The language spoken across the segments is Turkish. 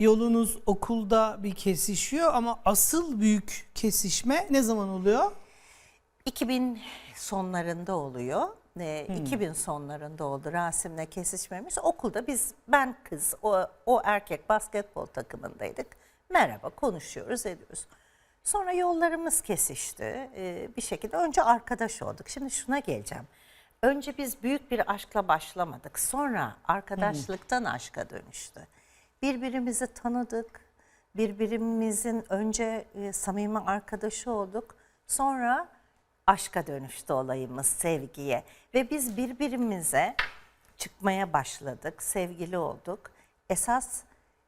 Yolunuz okulda bir kesişiyor ama asıl büyük kesişme ne zaman oluyor? 2000 sonlarında oluyor. Ee, 2000 sonlarında oldu Rasim'le kesişmemiz. Okulda biz ben kız, o, o erkek basketbol takımındaydık. Merhaba konuşuyoruz ediyoruz. Sonra yollarımız kesişti. Ee, bir şekilde önce arkadaş olduk. Şimdi şuna geleceğim. Önce biz büyük bir aşkla başlamadık. Sonra arkadaşlıktan aşka dönüştü. Birbirimizi tanıdık. Birbirimizin önce e, samimi arkadaşı olduk. Sonra aşka dönüştü olayımız sevgiye ve biz birbirimize çıkmaya başladık, sevgili olduk. Esas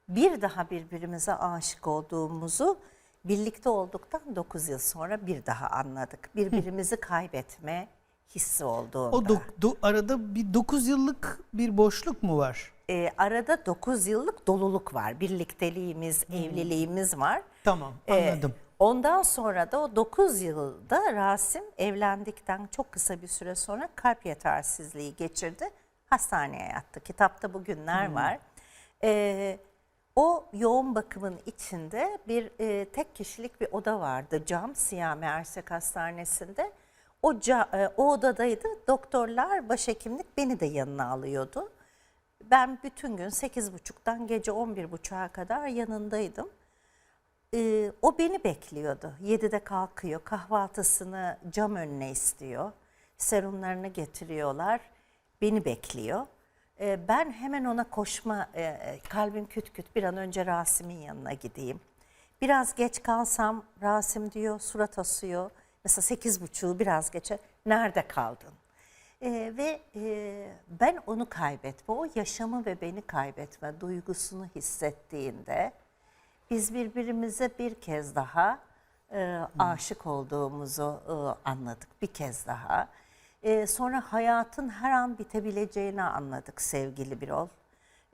bir daha birbirimize aşık olduğumuzu birlikte olduktan 9 yıl sonra bir daha anladık. Birbirimizi kaybetme hissi olduğunda. O dok- do- arada bir 9 yıllık bir boşluk mu var? Ee, arada 9 yıllık doluluk var. Birlikteliğimiz, evliliğimiz var. Tamam Ee, anladım. ondan sonra da o 9 yılda Rasim evlendikten çok kısa bir süre sonra kalp yetersizliği geçirdi. Hastaneye yattı. Kitapta bu günler var. Ee, o yoğun bakımın içinde bir e, tek kişilik bir oda vardı. Cam Siyame Ersek Hastanesi'nde. O, ca- e, o odadaydı. Doktorlar, başhekimlik beni de yanına alıyordu. Ben bütün gün 8.30'dan gece 11.30'a kadar yanındaydım. Ee, o beni bekliyordu. 7'de kalkıyor, kahvaltısını cam önüne istiyor. Serumlarını getiriyorlar, beni bekliyor. Ee, ben hemen ona koşma, e, kalbim küt küt bir an önce Rasim'in yanına gideyim. Biraz geç kalsam Rasim diyor, surat asıyor. Mesela sekiz buçuğu biraz geçe, nerede kaldın? Ee, ve e, ben onu kaybetme, o yaşamı ve beni kaybetme duygusunu hissettiğinde biz birbirimize bir kez daha e, aşık olduğumuzu e, anladık bir kez daha. E, sonra hayatın her an bitebileceğini anladık sevgili Birol.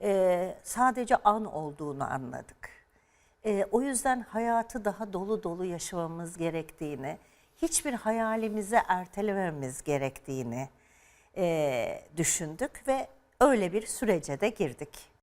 E, sadece an olduğunu anladık. E, o yüzden hayatı daha dolu dolu yaşamamız gerektiğini, hiçbir hayalimizi ertelememiz gerektiğini düşündük ve öyle bir sürece de girdik.